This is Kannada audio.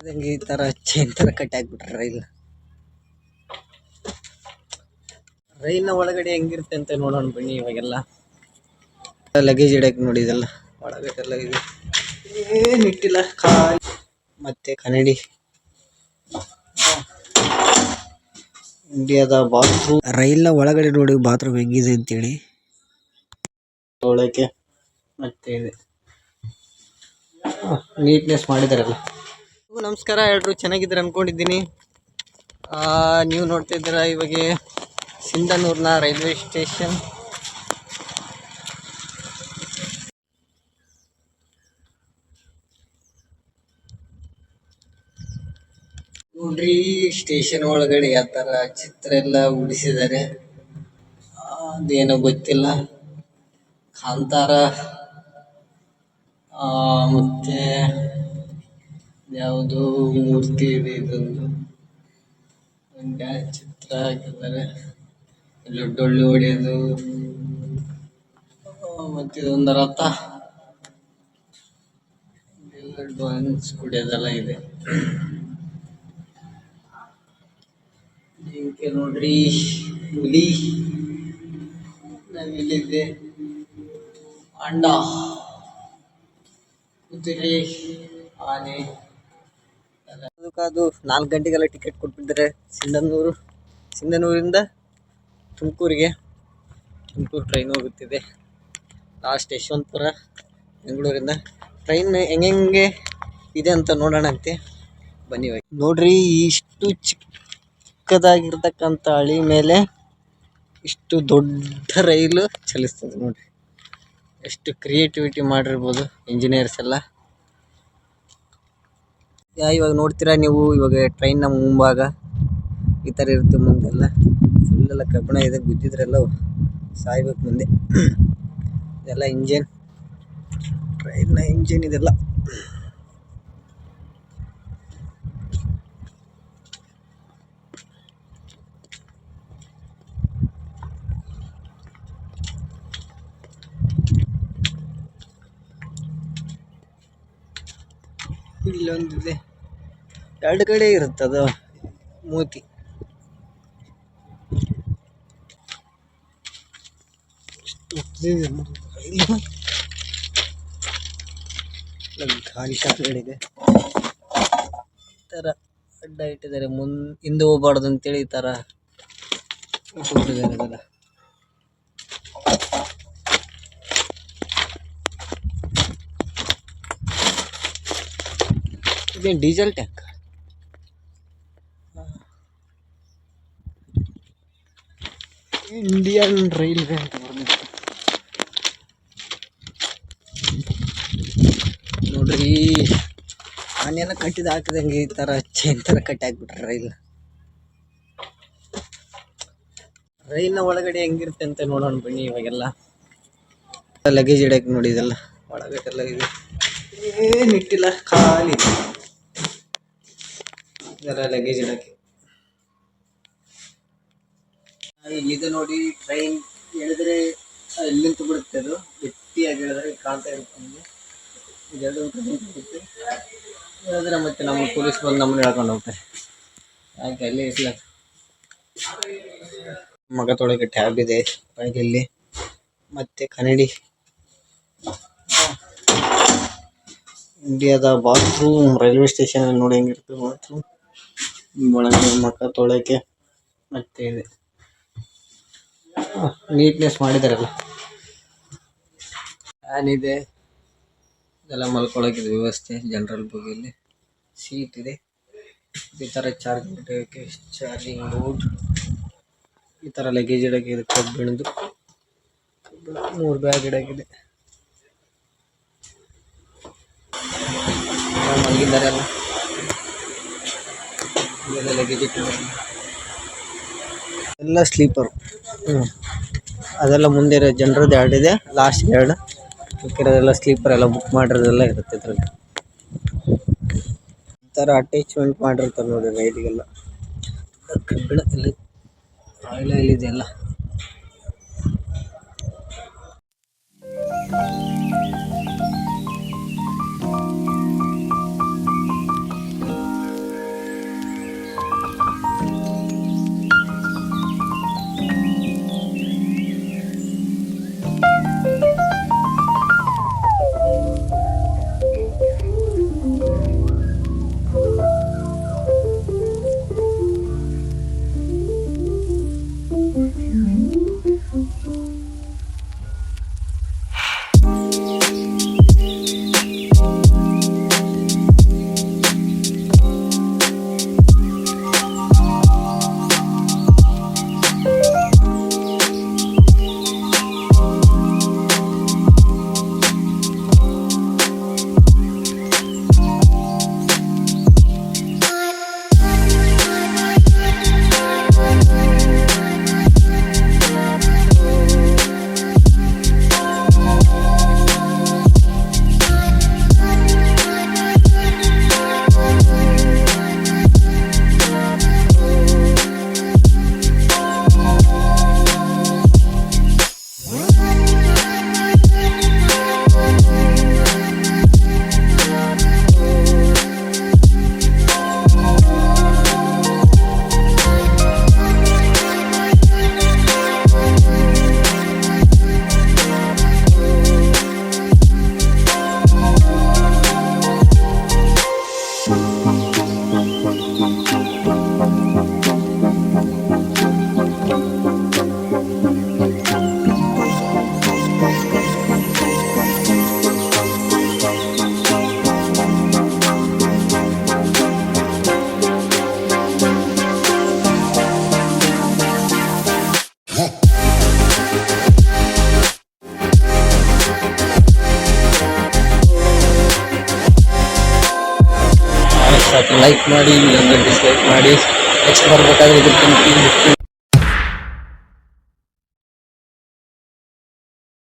ಇದಂಗೆ ಈ ಥರ ಚೈನ್ ಕಟ್ಟಿ ಹಾಕ್ಬಿಟ್ರೆ ರೈಲ್. ರೈಲ್ನ ಒಳಗಡೆ ಹೆಂಗಿರುತ್ತೆ ಅಂತ ನೋಡೋಣ ಬನ್ನಿ ಇವಾಗೆಲ್ಲ. ಲಗೇಜ್ ಇಡಕ್ಕೆ ನೋಡಿ ಇದೆಲ್ಲ. ಒಳಗಡೆ ಲಗೇಜ್ ಇದೆ ಏನಿಟ್ಟಿಲ್ಲ ಖಾಲಿ. ಮತ್ತೆ ಕನ್ನಡಿ. ಇಂಡಿಯಾದ ಬಾತ್ರೂಮ್ ರೈಲ್ನ ಒಳಗಡೆ ನೋಡಿ ಬಾತ್ರೂಮ್ ಹೆಂಗಿದೆ ಅಂತೇಳಿ. ಒಳಕ್ಕೆ ಮತ್ತೆ ಇದೆ. ನೀಟ್ನೆಸ್ ಮಾಡಿದಾರಲ್ಲ. ನಮಸ್ಕಾರ. ಎಲ್ಲರೂ ಚೆನ್ನಾಗಿದ್ದಾರೆ ಅಂದ್ಕೊಂಡಿದ್ದೀನಿ ನೀವು ನೋಡ್ತಾ ಇದ್ದೀರ ಇವಾಗ ಸಿಂಧನೂರ್ನ ರೈಲ್ವೆ ಸ್ಟೇಷನ್. ನೋಡ್ರಿ, ಸ್ಟೇಷನ್ ಒಳಗಡೆ ಯಾವ ತರ ಚಿತ್ರ ಎಲ್ಲ ಉಡಿಸಿದ್ದಾರೆ. ಅದೇನೋ ಗೊತ್ತಿಲ್ಲ. ಕಾಂತಾರ. ಮತ್ತೆ ಯಾವುದೋ ಮೂರ್ತಿ ಇದೆ ಇದೊಂದು ಚಿತ್ರ ಹಾಕಿದ್ದಾರೆ. ಇಲ್ಲಿ ಡೊಳ್ಳು ಹೊಡೆಯೋದು. ಮತ್ತೆ ಇದೊಂದು ರಥ. ಡ್ರಾಯಿಂಗ್ಸ್ ಕುಡಿಯೋದೆಲ್ಲ ಇದೆ. ಜಿಂಕೆ ನೋಡ್ರಿ, ಹುಲಿ. ನವಿಲಿದೆ ಅಂಡ. ಕುದುರೆ ಆನೆ. ನಾಲ್ಕು ಗಂಟೆಗೆಲ್ಲ ಟಿಕೆಟ್ ಕೊಟ್ಬಿಟ್ಟಿದ್ದಾರೆ ಸಿಂಧನೂರು. ಸಿಂಧನೂರಿಂದ ತುಮಕೂರಿಗೆ. ತುಮಕೂರು ಟ್ರೈನ್ ಹೋಗುತ್ತಿದೆ. ಲಾಸ್ಟ್ ಯಶವಂತಪುರ, ಬೆಂಗಳೂರಿಂದ. ಟ್ರೈನ್ ಹೆಂಗೆ ಇದೆ ಅಂತ ನೋಡೋಣ ಅಂತೆ. ಬನ್ನಿ. ನೋಡ್ರಿ, ಇಷ್ಟು ಚಿಕ್ಕದಾಗಿರ್ತಕ್ಕಂಥ ಹಳಿ ಮೇಲೆ ಇಷ್ಟು ದೊಡ್ಡ ರೈಲು ಚಲಿಸ್ತದೆ ನೋಡ್ರಿ. ಎಷ್ಟು ಕ್ರಿಯೇಟಿವಿಟಿ ಮಾಡಿರ್ಬೋದು ಇಂಜಿನಿಯರ್ಸ್ ಎಲ್ಲ. ಇವಾಗ ನೋಡ್ತೀರಾ ನೀವು, ಇವಾಗ ಟ್ರೈನ್ ಟ್ರೈನ್ನ ಮುಂಭಾಗ? ಈ ಥರ ಇರುತ್ತೆ ಮುಂದೆಲ್ಲ. ಫುಲ್ಲೆಲ್ಲ ಕಬ್ಬಿಣ ಇದೆ ಗುದ್ದಿದ್ರೆಲ್ಲ ಸಾಯ್ಬೇಕು ಮುಂದೆ. ಇದೆಲ್ಲ ಇಂಜಿನ್ ಟ್ರೈನ್ನ ಇಂಜಿನ್ ಇದೆಲ್ಲ. ಇಲ್ಲೊಂದಿದೆ. ಎರಡು ಕಡೆ ಇರುತ್ತದು ಮೂತಿ. ಖಾಲಿ ಶಾಪ್ಗಳಿದೆ ಥರ ಅಡ್ಡ ಇಟ್ಟಿದ್ದಾರೆ. ಮುನ್ ಹಿಂದೆ ಹೋಗ್ಬಾರ್ದು ಅಂತೇಳಿ ಈ ಥರ. ಕೊಟ್ಟಿದ್ದಾರೆ ಅದೆಲ್ಲ ಇದೇನು ಡೀಸೆಲ್ ಟ್ಯಾಂಕ್? ಇಂಡಿಯನ್ ರೈಲ್ವೆ ಅಂತ ಬರ್ಬೇಕು ನೋಡ್ರಿ ಆನೆಲ್ಲ ಕಟ್ಟಿದ ಹಾಕಿದಂಗೆ ಈ ಥರ ಚೈನ್ ಥರ ಕಟ್ಟಿ ಹಾಕ್ಬಿಟ್ರೆ ರೈಲ್. ರೈಲ್ನ ಒಳಗಡೆ ಹೆಂಗಿರುತ್ತೆ ಅಂತ ನೋಡೋಣ ಬನ್ನಿ ಇವಾಗೆಲ್ಲ. ಲಗೇಜ್ ಇಡಕ್ಕೆ ನೋಡಿದೆಲ್ಲ ಒಳಗಡೆ ಎಲ್ಲ ಇದೆ. ಏನಿಟ್ಟಿಲ್ಲ ಖಾಲಿ. ಇದೆಲ್ಲ ಲಗೇಜ್ ಇಡಕ್ಕೆ? ಇದು ನೋಡಿ ಟ್ರೈನ್ ಹೇಳಿದ್ರೆ ನಿಂತು ಬಿಡುತ್ತೆ ಅದು. ಗಟ್ಟಿಯಾಗಿ ಹೇಳಿದ್ರೆ ಕಾಣ್ತಾ ಇರುತ್ತೆ ನಮಗೆ. ಇದೆರಡು ನಿಂತು ಹೇಳಿದ್ರೆ ಮತ್ತೆ ನಮ್ಮ ಪೊಲೀಸ್ ಬಂದು ನಮ್ಮನ್ನ ಹೇಳ್ಕೊಂಡು ಹೋಗ್ತಾರೆ. ಯಾಕೆ ಅಲ್ಲಿ ಇರ್ಲ. ಮಗ ತೊಳಗೆ ಟ್ಯಾಬ್ ಇದೆ ಒಳಗೆಲ್ಲಿ ಮತ್ತೆ ಕನ್ನಡಿ. ಇಂಡಿಯಾದ ಬಾತ್ರೂಮ್ ರೈಲ್ವೆ ಸ್ಟೇಷನ್ ನೋಡಿ ಹೆಂಗಿರ್ತದೆ ಬಾತ್ರೂಮ್ ಒಳಗೆ ಮಕ್ಕ ತೊಳಕ್ಕೆ ಮತ್ತೆ ಇದೆ ನೀಟ್ನೆಸ್ ಮಾಡಿದಾರಲ್ಲ. ಫ್ಯಾನ್ ಇದೆ. ಇದೆಲ್ಲ ಮಲ್ಕೊಳಕ್ಕೆ ವ್ಯವಸ್ಥೆ ಜನರಲ್ ಬಗ್ಗೆಯಲ್ಲಿ ಸೀಟ್ ಇದೆ. ಈ ಥರ ಚಾರ್ಜ್ ಇಡೋಕ್ಕೆ ಚಾರ್ಜಿಂಗ್ ಬೋರ್ಡ್ ಈ ಥರ ಲಗೇಜ್ ಇಡೋಕ್ಕೆ ಇದು ಕಬ್ಬಿಣದು ಮೂರು ಬ್ಯಾಗ್ ಇಡೋಕ್ಕಿದೆ. ಮಲಗಿದ್ದಾರೆ ಎಲ್ಲ ಎಲ್ಲ ಸ್ಲೀಪರ್. ಅದೆಲ್ಲ ಮುಂದೆ ಜನರದ್ದು ಎರಡು ಇದೆ. ಲಾಸ್ಟ್ ಎರಡು. ಮಿಕ್ಕಿರೋದೆಲ್ಲ ಸ್ಲೀಪರ್ ಎಲ್ಲ ಬುಕ್ ಮಾಡಿರೋದೆಲ್ಲ ಇರುತ್ತೆ ಇದ್ರಲ್ಲಿ. ಥರ ಅಟ್ಯಾಚ್ಮೆಂಟ್ ಮಾಡಿರ್ತಾರೆ ನೋಡಿ ರೈಲಿಗೆಲ್ಲ. ಕಬ್ಬಿಣ ಇಲ್ಲಿ ಆಯಿಲ್ ಆಯಿಲ್ ಇದೆಲ್ಲ ಲೈಕ್ ಮಾಡಿ ಇಲ್ಲಾಂದ್ರೆ ಡಿಸ್ಲೈಕ್ ಮಾಡಿ. ನೆಕ್ಸ್ಟ್ ಬರ್ಬೇಕಾದ್ರೆ ಇದಕ್ಕಿಂತ